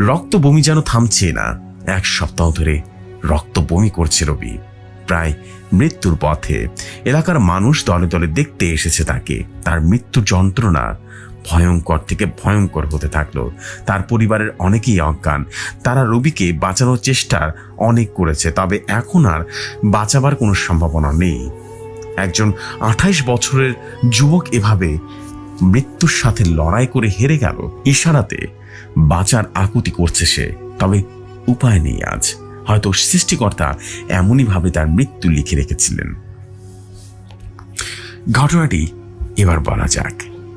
রক্ত বমি যেন থামছে না। এক সপ্তাহ ধরে রক্ত বমি করছে রবি। প্রায় মৃত্যুর পথে এলাকার মানুষ দলে দলে দেখতে এসেছে তাকে। তার মৃত্যু যন্ত্রণা ভয়ঙ্কর থেকে ভয়ঙ্কর হতে থাকল। তার পরিবারের অনেকেই অজ্ঞান। তারা রবিকে বাঁচানোর চেষ্টা অনেক করেছে, তবে এখন আর বাঁচাবার কোনো সম্ভাবনা নেই। একজন আঠাইশ বছরের যুবক এভাবে মৃত্যুর সাথে লড়াই করে হেরে গেল ইশারাতে। বাঁচার আকুতি করছে সে, তবে উপায় নেই আজ। হয়তো সৃষ্টিকর্তা এমনই ভাবে তার মৃত্যু লিখে রেখেছিলেন। ঘটনাটি এবার বলা যাক।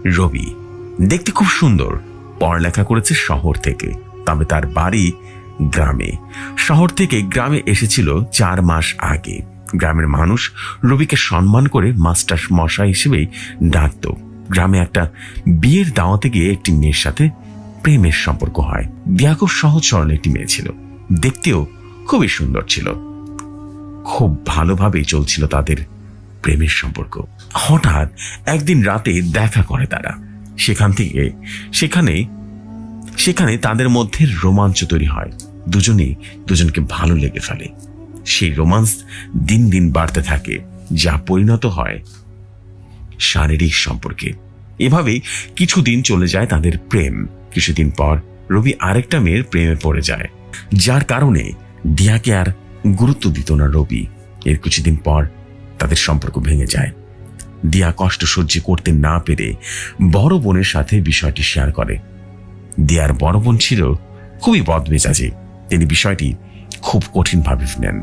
রবি, দেখতে খুব সুন্দর। পড়ালেখা করেছে শহর থেকে, তবে তার বাড়ি গ্রামে। শহর থেকে গ্রামে এসেছিল চার মাস আগে। গ্রামের মানুষ রবিকে সম্মান করে মাস্টার মশা হিসেবেই ডাকত। গ্রামে একটা বিয়ের দাওয়াতে গিয়ে একটি মেয়ের সাথে প্রেমের সম্পর্ক হয়। দিয়া খুব সহজ সরল একটি মেয়ে ছিল। দেখতেও খুবই সুন্দর ছিল। খুব ভালোভাবেই চলছিল তাদের প্রেমের সম্পর্ক। হঠাৎ একদিন রাতে দেখা করে তারা। সেখান থেকে সেখানে সেখানে তাদের মধ্যে রোমাঞ্চ তৈরি হয়। দুজনেই দুজনকে ভালো লেগে ফেলে। সেই রোমান্স দিন দিন বাড়তে থাকে, যা পরিণত হয় শারীরিক সম্পর্কে। এভাবেই কিছুদিন চলে যায় তাদের প্রেম। কিছুদিন পর রবি আরেকটা মেয়ের প্রেমে পড়ে যায়। যার কারণে দিয়াকে আর গুরুত্ব দিত না রবি। এর কিছুদিন পর তাদের সম্পর্ক ভেঙে যায়। দিয়া কষ্ট সহ্য করতে না পেরে বড় বোনের সাথে বিষয়টি শেয়ার করে। দিয়ার বড় বোন ছিল খুবই বদমেজাজি। তিনি বিষয়টি খুব কঠিনভাবে নেন।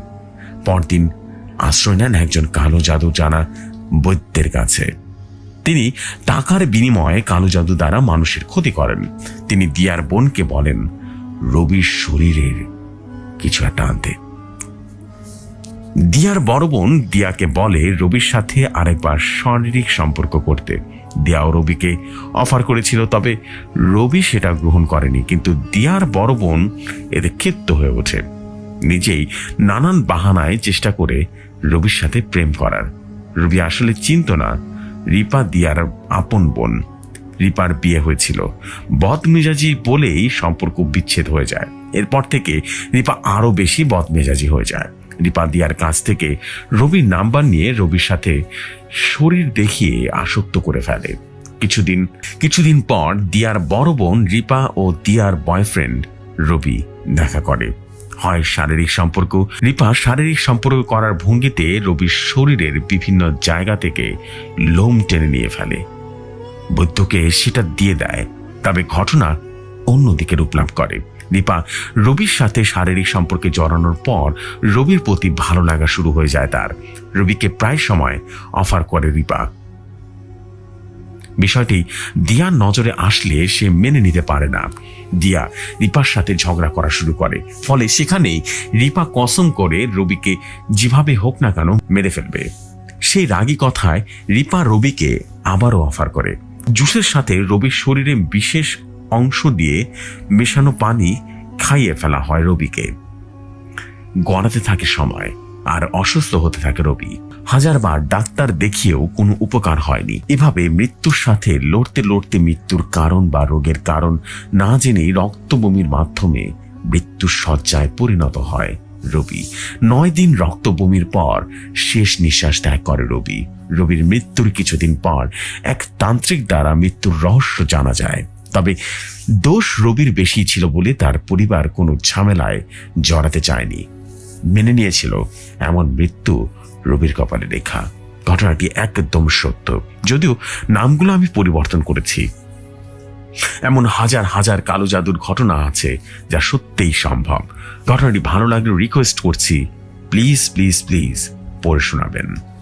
পরদিন আশ্রয় নেন একজন কালো জাদু জানা বৈদ্যের কাছে। তিনি টাকার বিনিময়ে কালো জাদু দ্বারা মানুষের ক্ষতি করেন। তিনি দিয়ার বোনকে বলেন, রবির শরীরের কিছু একটা আনতে। দিয়ার বড় বোন দিয়াকে বলে, রবির সাথে আরেকবার শারীরিক সম্পর্ক করতে। দিয়া ও রবিকে অফার করেছিল, তবে রবি সেটা গ্রহণ করেনি, কিন্তু দিয়ার বড় বোন এতে ক্ষিপ্ত হয়ে ওঠে। নিজেই নানান বাহানায় চেষ্টা করে রবির সাথে প্রেম করার। রবি আসলে চিনত না রিপা দিয়ার আপন বোন। রিপার বিয়ে হয়েছিল। বদমেজাজি বলেই সম্পর্ক বিচ্ছেদ হয়ে যায়। এরপর থেকে রিপা আরও বেশি বদমেজাজি হয়ে যায়। রিপা দিয়ার কাছ থেকে রবির নাম্বার নিয়ে রবির সাথে শরীর দেখিয়ে আসক্ত করে ফেলে। কিছুদিন কিছুদিন পর দিয়ার বড় বোন রিপা ও দিয়ার বয়ফ্রেন্ড রবি দেখা করে। হয় শারীরিক সম্পর্ক। রিপা শারীরিক সম্পর্ক করার ভঙ্গিতে রবির শরীরের বিভিন্ন জায়গা থেকে লোম টেনে নিয়ে ফেলে। বৈদ্যকে সেটা দিয়ে দেয়, তবে ঘটনা অন্যদিকে রূপ লাভ করে। রিপা রবির সাথে শারীরিক সম্পর্কে জড়ানোর পর রবির প্রতি ভালো লাগা শুরু হয়ে যায় তার। রবিকে প্রায় সময় অফার করে রিপা। বিষয়টি দিয়ার নজরে আসলে সে মেনে নিতে পারে না। দিয়া রিপার সাথে ঝগড়া করা শুরু করে। ফলে সেখানেই রিপা কসম করে রবিকে যেভাবে হোক না কেন মেরে ফেলবে। সেই রাগী কথায় রিপা রবিকে আবারও অফার করে। জুসের সাথে রবির শরীরে বিশেষ অংশ দিয়ে মেশানো পানি খাইয়ে ফেলা হয় রবিকে। গড়াতে থাকে সময়, আর অসুস্থ হতে থাকে রবি। হাজারবার ডাক্তার দেখিয়েও কোনো উপকার হয়নি। এভাবে মৃত্যুর সাথে লড়তে লড়তে মৃত্যুর কারণ বা রোগের কারণ না জেনেই রক্তবমির মাধ্যমে মৃত্যুর শয্যায় পরিণত হয় রবি। নয় দিন রক্তবমির পর শেষ নিঃশ্বাস ত্যাগ করে রবি। রবির মৃত্যুর কিছুদিন পর এক তান্ত্রিক দ্বারা মৃত্যুর রহস্য জানা যায়। তবে দোষ রবির বেশি ছিল বলে তার পরিবার কোনো ঝামেলায় জড়াতে চায়নি। মেনে নিয়েছিল, এমন মৃত্যু রবির কপালে লেখা। ঘটনাটি একদম সত্য? যদিও নামগুলো আমি পরিবর্তন করেছি। এমন হাজার হাজার কালো জাদুর ঘটনা আছে যা সত্যিই সম্ভব। ঘটনাটি ভালো লাগলে রিকোয়েস্ট করছি। প্লিজ প্লিজ প্লিজ পড়ে শোনাবেন।